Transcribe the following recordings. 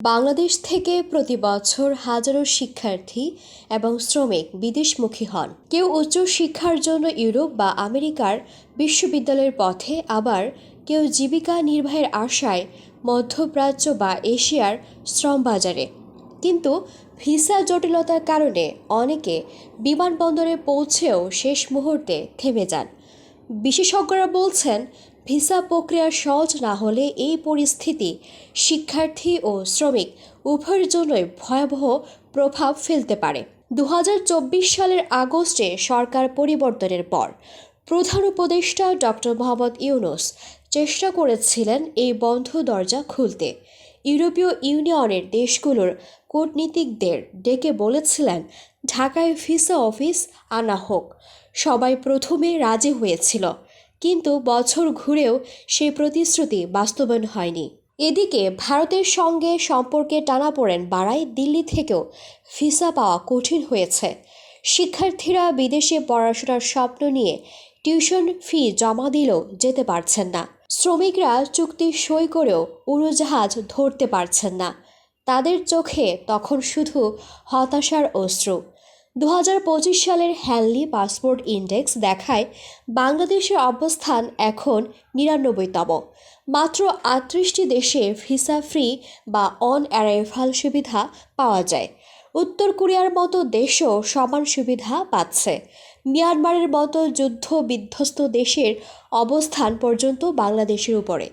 বাংলাদেশ থেকে প্রতি বছর হাজারো শিক্ষার্থী এবং শ্রমিক বিদেশমুখী হন। কেউ উচ্চ শিক্ষার জন্য ইউরোপ বা আমেরিকার বিশ্ববিদ্যালয়ের পথে, আবার কেউ জীবিকা নির্বাহের আশায় মধ্যপ্রাচ্য বা এশিয়ার শ্রমবাজারে। কিন্তু ভিসা জটিলতার কারণে অনেকে বিমানবন্দরে পৌঁছেও শেষ মুহূর্তে থেমে যান। বিশেষজ্ঞরা বলছেন ভিসা প্রক্রিয়া সহজ না হলে এই পরিস্থিতি শিক্ষার্থী ও শ্রমিক উভয়ের জন্যই ভয়াবহ প্রভাব ফেলতে পারে। দু হাজার চব্বিশ সালের আগস্টে সরকার পরিবর্তনের পর প্রধান উপদেষ্টা ডক্টর মোহাম্মদ ইউনুস চেষ্টা করেছিলেন এই বন্ধ দরজা খুলতে। ইউরোপীয় ইউনিয়নের দেশগুলোর কূটনীতিকদের ডেকে বলেছিলেন, ঢাকায় ভিসা অফিস আনা হোক। সবাই প্রথমে রাজি হয়েছিল। কিন্তু বছর ঘুরেও সেই প্রতিশ্রুতি বাস্তবায়ন হয়নি। এদিকে ভারতের সঙ্গে সম্পর্কে টানাপোড়েন বাড়ায় দিল্লি থেকেও ভিসা পাওয়া কঠিন হয়েছে। শিক্ষার্থীরা বিদেশে পড়াশোনার স্বপ্ন নিয়ে টিউশন ফি জমা দিলেও যেতে পারছেন না। শ্রমিকরা চুক্তি সই করেও উড়োজাহাজ ধরতে পারছেন না। তাদের চোখে তখন শুধু হতাশার অশ্রু। দু হাজার পঁচিশ সালের হ্যানলি পাসপোর্ট ইন্ডেক্স দেখায় বাংলাদেশের অবস্থান এখন নিরানব্বইতম। মাত্র আটত্রিশটি দেশে ভিসা ফ্রি বা অন অ্যারাইভাল সুবিধা পাওয়া যায়। উত্তর কোরিয়ার মতো দেশও সমান সুবিধা পাচ্ছে। মিয়ানমারের মতো যুদ্ধ বিধ্বস্ত দেশের অবস্থান পর্যন্ত বাংলাদেশের উপরে।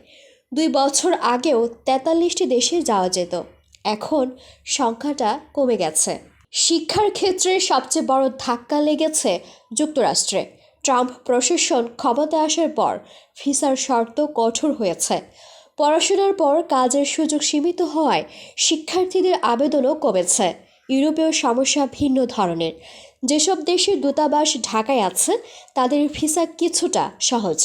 দুই বছর আগেও তেতাল্লিশটি দেশে যাওয়া যেত। এখন সংখ্যাটা কমে গেছে। শিক্ষার ক্ষেত্রে সবচেয়ে বড় ধাক্কা লেগেছে যুক্তরাষ্ট্রে। ট্রাম্প প্রশাসন ক্ষমতায় আসার পর ভিসার শর্ত কঠোর হয়েছে। পড়াশোনার পর কাজের সুযোগ সীমিত হওয়ায় শিক্ষার্থীদের আবেদনও কমেছে। ইউরোপীয় সমস্যা ভিন্ন ধরনের। যেসব দেশের দূতাবাস ঢাকায় আছে, তাদের ভিসা কিছুটা সহজ।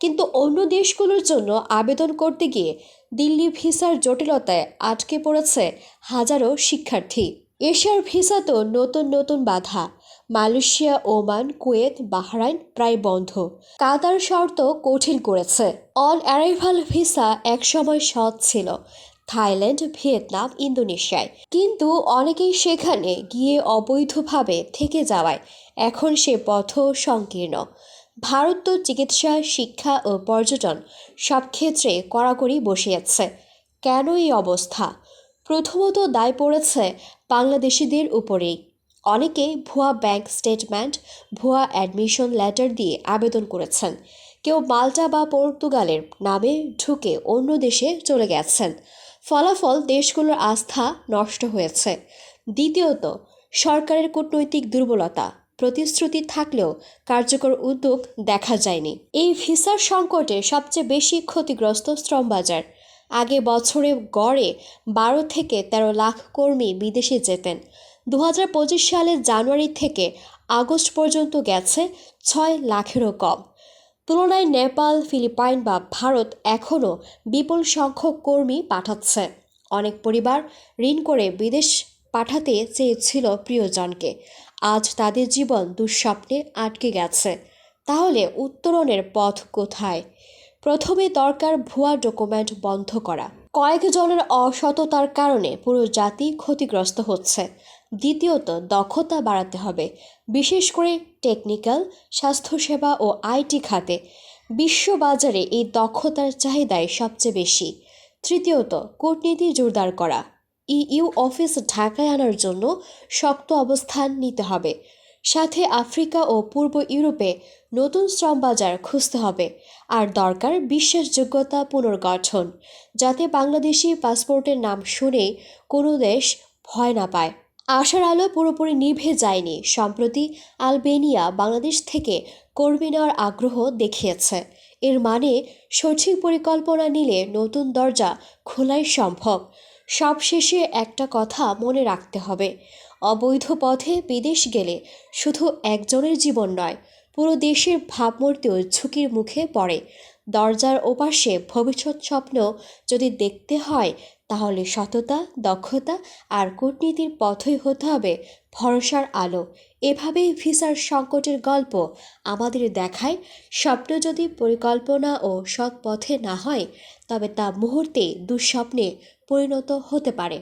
কিন্তু অন্য দেশগুলোর জন্য আবেদন করতে গিয়ে দিল্লি ভিসার জটিলতায় আটকে পড়েছে হাজারো শিক্ষার্থী। এশিয়ার ভিসা তো নতুন নতুন বাধা। মালয়েশিয়া, ওমান, কুয়েত, বাহরাইন প্রায় বন্ধ। কাতার শর্ত কঠিন করেছে। অন অ্যারাইভাল ভিসা একসময় সৎ ছিল। থাইল্যান্ড, ভিয়েতনাম, ইন্দোনেশিয়ায়। কিন্তু অনেকেই সেখানে গিয়ে অবৈধভাবে থেকে যাওয়ায়। এখন সে পথ সংকীর্ণ। ভারত তো চিকিৎসা, শিক্ষা ও পর্যটন সব ক্ষেত্রে কড়াকড়ি বসিয়েছে। কেন এই অবস্থা? প্রথমত দায় পড়েছে বাংলাদেশিদের উপরেই। অনেকে ভুয়া ব্যাংক স্টেটমেন্ট, ভুয়া অ্যাডমিশন লেটার দিয়ে আবেদন করেছেন। কেউ মাল্টা বা পর্তুগালের নামে ঢুকে অন্য দেশে চলে গেছেন। ফলাফল দেশগুলোর আস্থা নষ্ট হয়েছে। দ্বিতীয়ত, সরকারের কূটনৈতিক দুর্বলতা, প্রতিশ্রুতি থাকলেও কার্যকর উদ্যোগ দেখা যায়নি। এই ভিসার সংকটে সবচেয়ে বেশি ক্ষতিগ্রস্ত শ্রমবাজার আগে বছরে গড়ে বারো থেকে ১৩ লাখ কর্মী বিদেশে যেতেন। দু হাজার পঁচিশ সালের জানুয়ারি থেকে আগস্ট পর্যন্ত গেছে ছয় লাখেরও কম। তুলনায় নেপাল, ফিলিপাইন বা ভারত এখনও বিপুল সংখ্যক কর্মী পাঠাচ্ছে। অনেক পরিবার ঋণ করে বিদেশ পাঠাতে চেয়েছিল প্রিয়জনকে। আজ তাদের জীবন দুঃস্বপ্নে আটকে গেছে। তাহলে উত্তরণের পথ কোথায়? প্রথমে দরকার ভুয়া ডকুমেন্ট বন্ধ করা। কয়েকজনের অসততার কারণে পুরো জাতি ক্ষতিগ্রস্ত হচ্ছে। দ্বিতীয়ত, দক্ষতা বাড়াতে হবে। বিশেষ করে টেকনিক্যাল, স্বাস্থ্যসেবা ও আইটি খাতে। বিশ্ববাজারে এই দক্ষতার চাহিদাই সবচেয়ে বেশি। তৃতীয়ত, কূটনীতি জোরদার করা। ইইউ অফিস ঢাকায় আনার জন্য শক্ত অবস্থান নিতে হবে। সাথে আফ্রিকা ও পূর্ব ইউরোপে নতুন শ্রম বাজার খুঁজতে হবে আর দরকার বিশ্বাসযোগ্যতা পুনর্গঠন, যাতে বাংলাদেশি পাসপোর্টের নাম শুনে কোনো দেশ ভয় না পায়। আশার আলো পুরোপুরি নিভে যায়নি, সম্প্রতি আলবেনিয়া বাংলাদেশ থেকে কর্মী নেওয়ার আগ্রহ দেখিয়েছে। এর মানে সঠিক পরিকল্পনা নিলে নতুন দরজা খোলাই সম্ভব। সবশেষে একটা কথা মনে রাখতে হবে অবৈধ পথে বিদেশ গেলে শুধু একজনের জীবন নয়, পুরো দেশের ভাবমূর্তিও ঝুঁকির মুখে পড়ে। দরজার ওপাশে ভবিষ্যৎ স্বপ্ন যদি দেখতে হয়, তাহলে সততা, দক্ষতা আর কূটনীতির পথই হতে হবে ভরসার আলো। এভাবেই ভিসার সংকটের গল্প আমাদের দেখায়। স্বপ্ন যদি পরিকল্পনা ও সৎ পথে না হয়, তবে তা মুহূর্তে দুঃস্বপ্নে পরিণত হতে পারে।